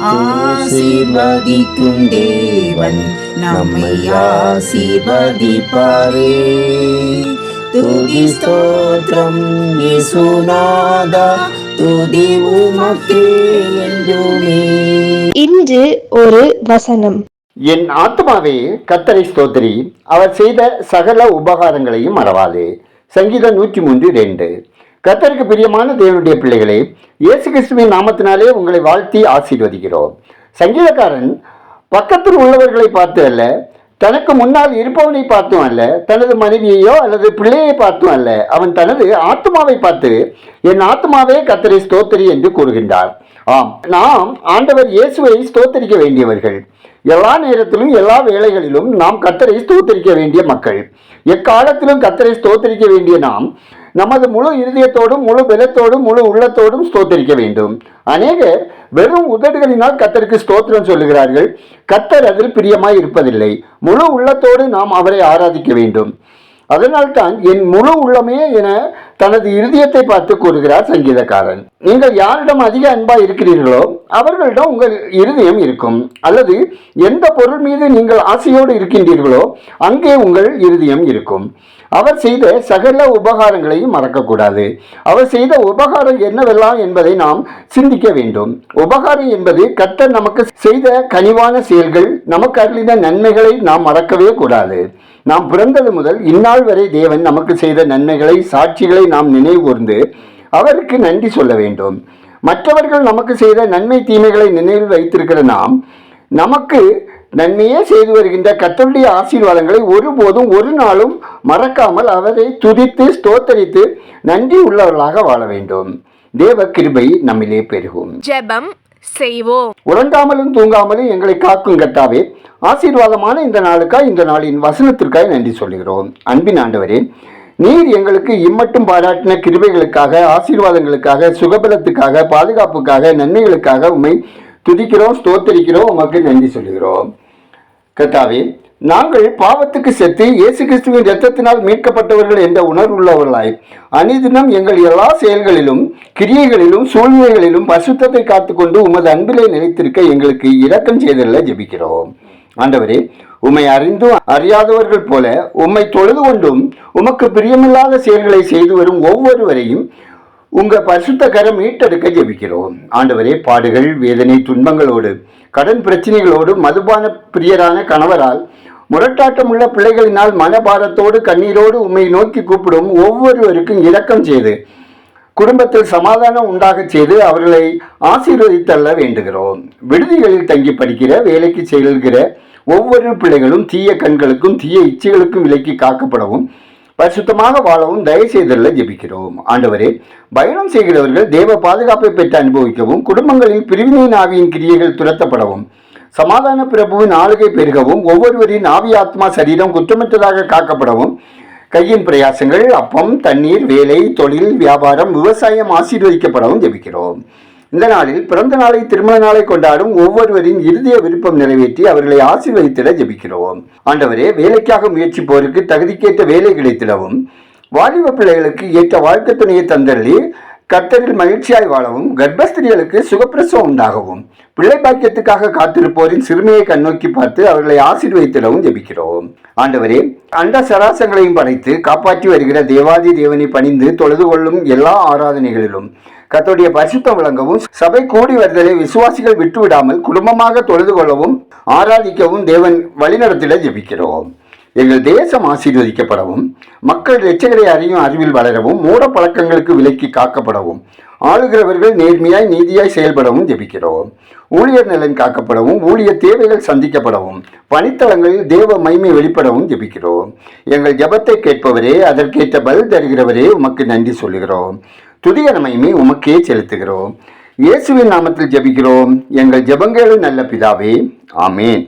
ஆசீர்வதிக்கும் தேவன் நம்மை ஆசீர்வதிப்பாரே. துதி ஸ்தோத்திரம் இயேசுநாதா துதி உமக்கே என்றுமே. இன்று ஒரு வசனம். என் ஆத்மாவே கத்தரை ஸ்தோத்திரி. அவர் செய்த சகல உபகாரங்களையும் மறவாதே. சங்கீதம் நூற்றி மூன்று ரெண்டு. கத்தருக்கு பிரியமான தேவனுடைய பிள்ளைகளே இயேசு கிறிஸ்துவின் நாமத்தினாலே உங்களை வாழ்த்தி ஆசீர்வதிக்கிறோம். சங்கீதக்காரன் பக்கத்தில் உள்ளவர்களை பார்த்து அல்ல தனக்கு முன்னால் இருப்பவனை பார்த்தும் அல்ல தனது மனைவியையோ அல்லது பிள்ளையை பார்த்தும் அல்ல அவன் தனது ஆத்மாவை பார்த்து என் ஆத்மாவே கத்தரை ஸ்தோத்திரி என்று கூறுகின்றார். ஆம் நாம் ஆண்டவர் இயேசுவை ஸ்தோத்தரிக்க வேண்டியவர்கள். எல்லா நேரத்திலும் எல்லா வேளைகளிலும் நாம் கத்தரை ஸ்தோத்தரிக்க வேண்டிய மக்கள். எக்காலத்திலும் கத்தரை ஸ்தோத்தரிக்க வேண்டிய நாம் நமது முழு இருதயத்தோடும் முழு பலத்தோடும் முழு உள்ளத்தோடும் ஸ்தோத்தரிக்க வேண்டும். அநேகர் வெறும் உதடுகளினால் கத்தருக்கு ஸ்தோத்திரம் சொல்லுகிறார்கள். கத்தர் அதில் பிரியமாய் இருப்பதில்லை. முழு உள்ளத்தோடு நாம் அவரை ஆராதிக்க வேண்டும். அதனால்தான் என் முழு உள்ளமே என தனது இருதயத்தை பார்த்து கூறுகிறார் சங்கீதக்காரன். நீங்கள் யாரிடம் அதிக அன்பா இருக்கிறீர்களோ அவர்களிடம் உங்கள் இருதயம் இருக்கும். அல்லது எந்த பொருள் மீது நீங்கள் ஆசையோடு இருக்கின்றீர்களோ அங்கே உங்கள் இருதயம் இருக்கும். அவர் செய்த சகல உபகாரங்களையும் மறக்கக்கூடாது. அவர் செய்த உபகாரம் என்னவெல்லாம் என்பதை நாம் சிந்திக்க வேண்டும். உபகாரம் என்பது கர்த்தர் நமக்கு செய்த கனிவான செயல்கள் நமக்கு அருளின நன்மைகளை நாம் மறக்கவே கூடாது. நாம் பிறந்தது முதல் இந்நாள் வரை தேவன் நமக்கு செய்த நன்மைகளை சாட்சிகளை நாம் நினைவு கூர்ந்து அவருக்கு நன்றி சொல்ல வேண்டும். மற்றவர்கள் நமக்கு செய்த நன்மை தீமைகளை நினைவில் வைத்திருக்கிற நாம் நமக்கு நன்மையே செய்து வருகின்ற கர்த்தருடைய ஆசீர்வாதங்களை ஒருபோதும் ஒரு நாளும் மறக்காமல் அவரை துதித்து ஸ்தோத்தரித்து நன்றி உள்ளவர்களாக வாழ வேண்டும். தேவ கிருபை நம்மிலே பெருகும். ஜெபம் செய்வோம். உறங்காமலும் தூங்காமலும் எங்களை காக்கும் கர்த்தாவே ஆசீர்வாதமான இந்த நாளுக்காய் இந்த நாளின் வசனத்திற்காய் நன்றி சொல்கிறோம் அன்பின் ஆண்டவரே நீர் எங்களுக்கு இம்மட்டும் பாராட்டின கிருபைகளுக்காக ஆசீர்வாதங்களுக்காக சுகபலத்துக்காக பாதுகாப்புக்காக நன்மைகளுக்காக உம்மை துதிக்கிறோம் ஸ்தோத்தரிக்கிறோம் உமக்கு நன்றி சொல்கிறோம் கத்தாவே நாங்கள் பாவத்துக்கு செத்து இயேசு கிறிஸ்துவின் இரத்தத்தினால் மீட்கப்பட்டவர்கள் என்ற உணர்வுள்ளவர்களாய் அனிதினம் எங்கள் எல்லா செயல்களிலும் கிரியைகளிலும் சூழ்நிலைகளிலும் பசுத்தத்தை காத்துக்கொண்டு உமது அன்பிலே நிலைத்திருக்க எங்களுக்கு இரக்கம் செய்தல்ல ஜெபிக்கிறோம். ஆண்டவரே உம்மை அறிந்தும் அறியாதவர்கள் போல உம்மை தொழுது கொண்டும் உமக்கு பிரியமில்லாத செயல்களை செய்து வரும் ஒவ்வொருவரையும் உங்க பரிசுத்த கரம் மீட்டெடுக்க ஜெபிக்கிறோம். ஆண்டவரே பாடுகள் வேதனை துன்பங்களோடு கடன் பிரச்சனைகளோடு மதுபான பிரியரான கணவரால் முரட்டாட்டம் உள்ள பிள்ளைகளினால் மனபாரத்தோடு கண்ணீரோடு உம்மை நோக்கி கூப்பிடும் ஒவ்வொருவருக்கும் இரக்கம் செய்து குடும்பத்தில் சமாதானம் உண்டாகச் செய்து அவர்களை ஆசீர்வதித்தள்ள வேண்டுகிறோம். விடுதிகளில் தங்கி படிக்கிற வேலைக்கு செல்கிற ஒவ்வொரு பிள்ளைகளும் தீய கண்களுக்கும் தீய இச்சைகளுக்கும் விலக்கி காக்கப்படவும் பரிசுத்தமாக வாழவும் தயவு செய்தல்ல ஜெபிக்கிறோம். ஆண்டவரே பயணம் செய்கிறவர்கள் தேவ பாதுகாப்பை பெற்று அனுபவிக்கவும் குடும்பங்களில் பிரிவினை ஆவியின் கிரியைகள் துரத்தப்படவும் சமாதான பிரபுவின் ஆளுகை பெருகவும் ஒவ்வொருவரின் ஆவி ஆத்மா சரீரம் குற்றமற்றதாக காக்கப்படவும் கையின் பிரயாசங்கள் அப்பம் தண்ணீர் வேலை தொழில் வியாபாரம் விவசாயம் ஆசீர்வதிக்கப்படவும் ஜெபிக்கிறோம். இந்த நாளில் பிறந்த நாளை திருமண நாளை கொண்டாடும் ஒவ்வொருவரின் இருதய விருப்பம் நிறைவேற்றி அவர்களை ஆசீர்வதித்திட ஜெபிக்கிறோம். ஆண்டவரே வேலைக்காக முயற்சிப்போருக்கு தகுதிக்கேற்ற வேலை கிடைத்திடவும் வாலிப பிள்ளைகளுக்கு ஏற்ற வாழ்க்கை துணையை தந்தள்ளி கர்த்தரில் மகிழ்ச்சியாய் வாழவும் கர்ப்பஸ்திரிகளுக்கு சுகப்பிரசவம் உண்டாகவும் பிள்ளை பாக்கியத்துக்காக காத்திருப்போரின் சிறுமியை கண்ணோக்கி பார்த்து அவர்களை ஆசீர்வதித்திடவும் ஜெபிக்கிறோம். ஆண்டவரே அண்ட சராசங்களையும் படைத்து காப்பாற்றி வருகிற தேவாதி தேவனை பணிந்து தொழுது கொள்ளும் எல்லா ஆராதனைகளிலும் கத்தோடைய பரிசுத்தம் வழங்கவும் சபை கூடி வருதலை விசுவாசிகள் விட்டுவிடாமல் குடும்பமாக தொழுது கொள்ளவும் ஆராதிக்கவும் தேவன் வழிநடத்திட ஜெபிக்கிறோம். எங்கள் தேசம் ஆசீர்வதிக்கப்படவும் மக்கள் இரட்சகரை அறியும் அறிவில் வளரவும் மூட பழக்கங்களுக்கு விலக்கி காக்கப்படவும் ஆளுகிறவர்கள் நேர்மையாய் நீதியாய் செயல்படவும் ஜெபிக்கிறோம். ஊழியர் நலன் காக்கப்படவும் ஊழியர் தேவைகள் சந்திக்கப்படவும் பணித்தளங்களில் தேவ மைமை வெளிப்படவும் ஜெபிக்கிறோம். எங்கள் ஜபத்தை கேட்பவரே அதற்கேற்ற பதில் தருகிறவரே உமக்கு நன்றி சொல்லுகிறோம். துதிகர மைமை உமக்கே செலுத்துகிறோம். இயேசுவின் நாமத்தில் ஜெபிக்கிறோம். எங்கள் ஜெபங்களும் நல்ல பிதாவே ஆமேன்.